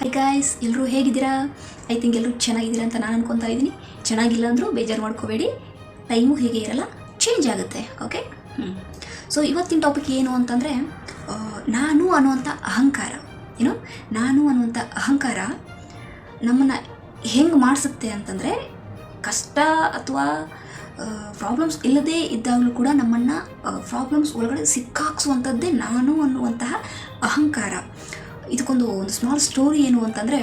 Hi guys ಎಲ್ಲರೂ ಹೇಗಿದ್ದೀರಾ? I think ಎಲ್ಲರೂ ಚೆನ್ನಾಗಿದ್ದೀರಾ ಅಂತ ನಾನು ಅನ್ಕೊತಾ ಇದ್ದೀನಿ. ಚೆನ್ನಾಗಿಲ್ಲ ಅಂದರೂ ಬೇಜಾರು ಮಾಡ್ಕೋಬೇಡಿ. ಟೈಮು ಹೇಗೆ ಇರಲ್ಲ ಚೇಂಜ್ ಆಗುತ್ತೆ ಓಕೆ ಹ್ಞೂ ಸೊ ಇವತ್ತಿನ ಟಾಪಿಕ್ ಏನು ಅಂತಂದರೆ ನಾನು ಅನ್ನುವಂಥ ಅಹಂಕಾರ ಏನು ನಾನು ಅನ್ನುವಂಥ ಅಹಂಕಾರ ನಮ್ಮನ್ನು ಹೆಂಗೆ ಮಾಡಿಸುತ್ತೆ ಅಂತಂದರೆ, ಕಷ್ಟ ಅಥವಾ ಪ್ರಾಬ್ಲಮ್ಸ್ ಇಲ್ಲದೇ ಇದ್ದಾಗಲೂ ಕೂಡ ನಮ್ಮನ್ನು ಪ್ರಾಬ್ಲಮ್ಸ್ ಒಳಗಡೆ ಸಿಕ್ಕಾಕ್ಸುವಂಥದ್ದೇ ನಾನು ಅನ್ನುವಂತಹ ಅಹಂಕಾರ. ಇದಕ್ಕೊಂದು ಒಂದು ಸ್ಮಾಲ್ ಸ್ಟೋರಿ ಏನು ಅಂತಂದರೆ,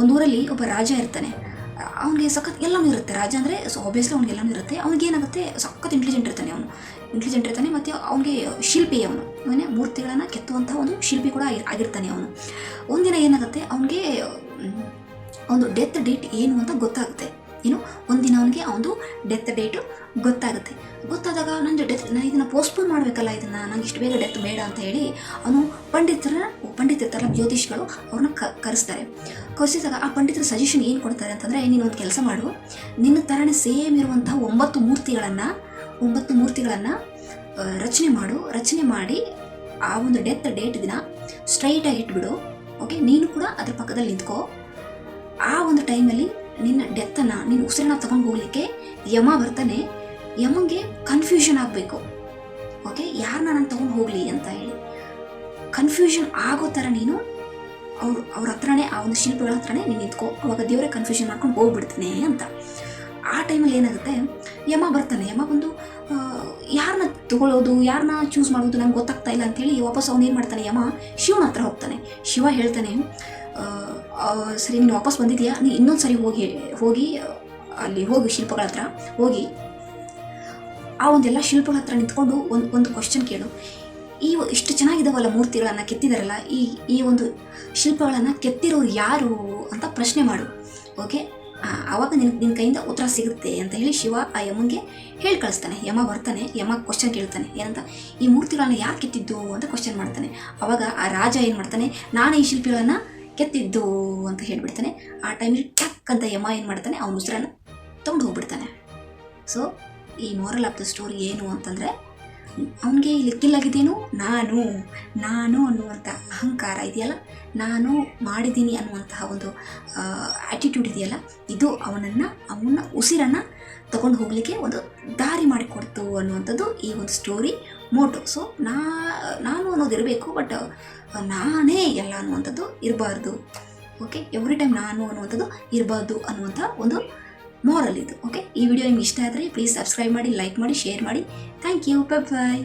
ಒಂದೂರಲ್ಲಿ ಒಬ್ಬ ರಾಜ ಇರ್ತಾನೆ. ಅವನಿಗೆ ಸಖತ್ ಎಲ್ಲವೂ ಇರುತ್ತೆ. ರಾಜ ಅಂದರೆ ಸೊ ಆಬ್ವಿಯಸ್ಲಿ ಅವ್ನಿಗೆ ಎಲ್ಲನೂ ಇರುತ್ತೆ. ಅವ್ನಿಗೆ ಏನಾಗುತ್ತೆ, ಸಖತ್ ಇಂಟೆಲಿಜೆಂಟ್ ಇರ್ತಾನೆ ಅವನು. ಇಂಟೆಲಿಜೆಂಟ್ ಇರ್ತಾನೆ ಮತ್ತು ಅವನಿಗೆ ಶಿಲ್ಪಿ ಅವನು. ಅವನೇ ಮೂರ್ತಿಗಳನ್ನು ಕೆತ್ತುವಂಥ ಒಂದು ಶಿಲ್ಪಿ ಕೂಡ ಆಗಿರ್ತಾನೆ ಅವನು. ಒಂದಿನ ಏನಾಗುತ್ತೆ, ಅವನಿಗೆ ಒಂದು ಡೆತ್ ಡೇಟ್ ಏನು ಅಂತ ಗೊತ್ತಾಗುತ್ತೆ. ಏನು? ಒಂದಿನ ಅವನಿಗೆ ಅವನು ಡೆತ್ ಡೇಟು ಗೊತ್ತಾಗುತ್ತೆ. ನಂದು ಡೆತ್ ನಾನು ಇದನ್ನು ಪೋಸ್ಟ್ಪೋನ್ ಮಾಡಬೇಕಲ್ಲ ಇದನ್ನು, ನಂಗೆ ಇಷ್ಟು ಬೇಗ ಡೆತ್ ಬೇಡ ಅಂತ ಹೇಳಿ ಅವನು ಪಂಡಿತರ ಪಂಡಿತರ ಜ್ಯೋತಿಷ್ಗಳು ಅವ್ರನ್ನ ಕ, ಕರೆಸ್ತಾರೆ. ಕರೆಸಿದಾಗ ಆ ಪಂಡಿತರ ಸಜೆಷನ್ ಏನು ಕೊಡ್ತಾರೆ ಅಂತಂದರೆ, ನೀನು ಒಂದು ಕೆಲಸ ಮಾಡು. ನಿನ್ನ ಥರನೇ ಸೇಮ್ ಇರುವಂತಹ ಒಂಬತ್ತು ಮೂರ್ತಿಗಳನ್ನು ಒಂಬತ್ತು ಮೂರ್ತಿಗಳನ್ನು ರಚನೆ ಮಾಡು. ರಚನೆ ಮಾಡಿ ಆ ಒಂದು ಡೆತ್ ಡೇಟ್ ದಿನ ಸ್ಟ್ರೈಟಾಗಿ ಇಟ್ಬಿಡು. ಓಕೆ ನೀನು ಕೂಡ ಅದ್ರ ಪಕ್ಕದಲ್ಲಿ ನಿಂತ್ಕೋ. ಆ ಒಂದು ಟೈಮಲ್ಲಿ ನಿನ್ನ ಡೆತ್ತನ್ನು ನಿನ್ನ ಉಸಿರನ್ನ ತಗೊಂಡು ಹೋಗಲಿಕ್ಕೆ ಯಮ ಬರ್ತಾನೆ. ಯಮಂಗೆ ಕನ್ಫ್ಯೂಷನ್ ಆಗಬೇಕು. ಓಕೆ ಯಾರನ್ನ ನಾನು ತೊಗೊಂಡು ಹೋಗಲಿ ಅಂತ ಹೇಳಿ. ಕನ್ಫ್ಯೂಷನ್ ಆಗೋ ಥರ ನೀನು ಅವ್ರು, ಅವ್ರ ಹತ್ರನೇ, ಆ ಒಂದು ಶಿಲ್ಪಗಳ ಹತ್ರನೇ ನೀನು ನಿಂತ್ಕೋ. ಅವಾಗ ದೇವರೇ ಕನ್ಫ್ಯೂಷನ್ ಮಾಡ್ಕೊಂಡು ಹೋಗ್ಬಿಡ್ತಾನೆ ಅಂತ. ಆ ಟೈಮಲ್ಲಿ ಏನಾಗುತ್ತೆ? ಯಮ ಬರ್ತಾನೆ. ಯಮ ಬಂದು ಯಾರನ್ನ ತಗೊಳ್ಳೋದು ಯಾರನ್ನ ಚೂಸ್ ಮಾಡೋದು ನಂಗೆ ಗೊತ್ತಾಗ್ತಾ ಇಲ್ಲ ಅಂತೇಳಿ ವಾಪಸ್ ಅವನು ಏನು ಮಾಡ್ತಾನೆ? ಯಮ ಶಿವನ ಹತ್ರ ಹೋಗ್ತಾನೆ. ಶಿವ ಹೇಳ್ತಾನೆ ಸರಿ ನೀನು ವಾಪಸ್ ಬಂದಿದ್ಯಾ? ನೀನು ಇನ್ನೊಂದು ಸರಿ ಹೋಗಿ ಹೋಗಿ, ಅಲ್ಲಿ ಹೋಗಿ ಶಿಲ್ಪಗಳ ಹತ್ರ. ಹೋಗಿ ಆ ಒಂದೆಲ್ಲ ಶಿಲ್ಪಗಳ ಹತ್ರ ನಿಂತ್ಕೊಂಡು ಒಂದು ಒಂದು ಕ್ವಶನ್ ಕೇಳು. ಈ ಇಷ್ಟು ಚೆನ್ನಾಗಿದ್ದಾವಲ್ಲ ಮೂರ್ತಿಗಳನ್ನು ಕೆತ್ತಿದಾರಲ್ಲ, ಈ ಈ ಒಂದು ಶಿಲ್ಪಗಳನ್ನು ಕೆತ್ತಿರೋರು ಯಾರು ಅಂತ ಪ್ರಶ್ನೆ ಮಾಡು. ಓಕೆ ಆವಾಗ ನಿನ್ ನಿನ್ನ ಕೈಯಿಂದ ಉತ್ತರ ಸಿಗುತ್ತೆ ಅಂತ ಹೇಳಿ ಶಿವ ಆ ಯಮಂಗೆ ಹೇಳಿ ಕಳಿಸ್ತಾನೆ. ಯಮ ಬರ್ತಾನೆ, ಯಮ ಕ್ವಶನ್ ಕೇಳ್ತಾನೆ. ಏನಂತ? ಈ ಮೂರ್ತಿಗಳನ್ನ ಯಾರು ಕೆತ್ತಿದ್ದು ಅಂತ ಕ್ವಶನ್ ಮಾಡ್ತಾನೆ. ಅವಾಗ ಆ ರಾಜ ಏನು ಮಾಡ್ತಾನೆ? ನಾನು ಈ ಶಿಲ್ಪಿಗಳನ್ನು ಕೆತ್ತಿದ್ದು ಅಂತ ಹೇಳಿಬಿಡ್ತಾನೆ. ಆ ಟೈಮಲ್ಲಿ ಟಕ್ ಅಂತ ಯಮ ಏನು ಮಾಡ್ತಾನೆ? ಅವನ ಉಸಿರನ್ನು ತೊಗೊಂಡು ಹೋಗ್ಬಿಡ್ತಾನೆ. ಸೊ ಈ ಮೋರಲ್ ಆಫ್ ದ ಸ್ಟೋರಿ ಏನು ಅಂತಂದರೆ, ಅವನಿಗೆ ಇಲ್ಲಿ ಕಿಲ್ಲಾಗಿದ್ದೇನು ನಾನು ನಾನು ಅನ್ನುವಂಥ ಅಹಂಕಾರ ಇದೆಯಲ್ಲ? ನಾನು ಮಾಡಿದ್ದೀನಿ ಅನ್ನುವಂತಹ ಒಂದು ಆ್ಯಟಿಟ್ಯೂಡ್ ಇದೆಯಲ್ಲ? ಇದು ಅವನನ್ನು, ಅವನ ಉಸಿರನ್ನು ತಗೊಂಡು ಹೋಗಲಿಕ್ಕೆ ಒಂದು ದಾರಿ ಮಾಡಿಕೊಡ್ತು ಅನ್ನುವಂಥದ್ದು ಈ ಒಂದು ಸ್ಟೋರಿ ಮೋಟು ಸೊ ನಾ, ನಾನು ಅನ್ನೋದು ಇರಬೇಕು ಬಟ್ ನಾನೇ ಎಲ್ಲ ಅನ್ನುವಂಥದ್ದು ಇರಬಾರ್ದು. ಓಕೆ ಎವ್ರಿ ಟೈಮ್ ನಾನು ಅನ್ನುವಂಥದ್ದು ಇರಬಾರ್ದು ಅನ್ನುವಂಥ ಒಂದು ಮಾರಲ್ ಇದು ಓಕೆ ಈ ವಿಡಿಯೋ ನಿಮ್ಗೆ ಇಷ್ಟ ಆದರೆ ಪ್ಲೀಸ್ ಸಬ್ಸ್ಕ್ರೈಬ್ ಮಾಡಿ ಲೈಕ್ ಮಾಡಿ ಶೇರ್ ಮಾಡಿ. Thank you bye bye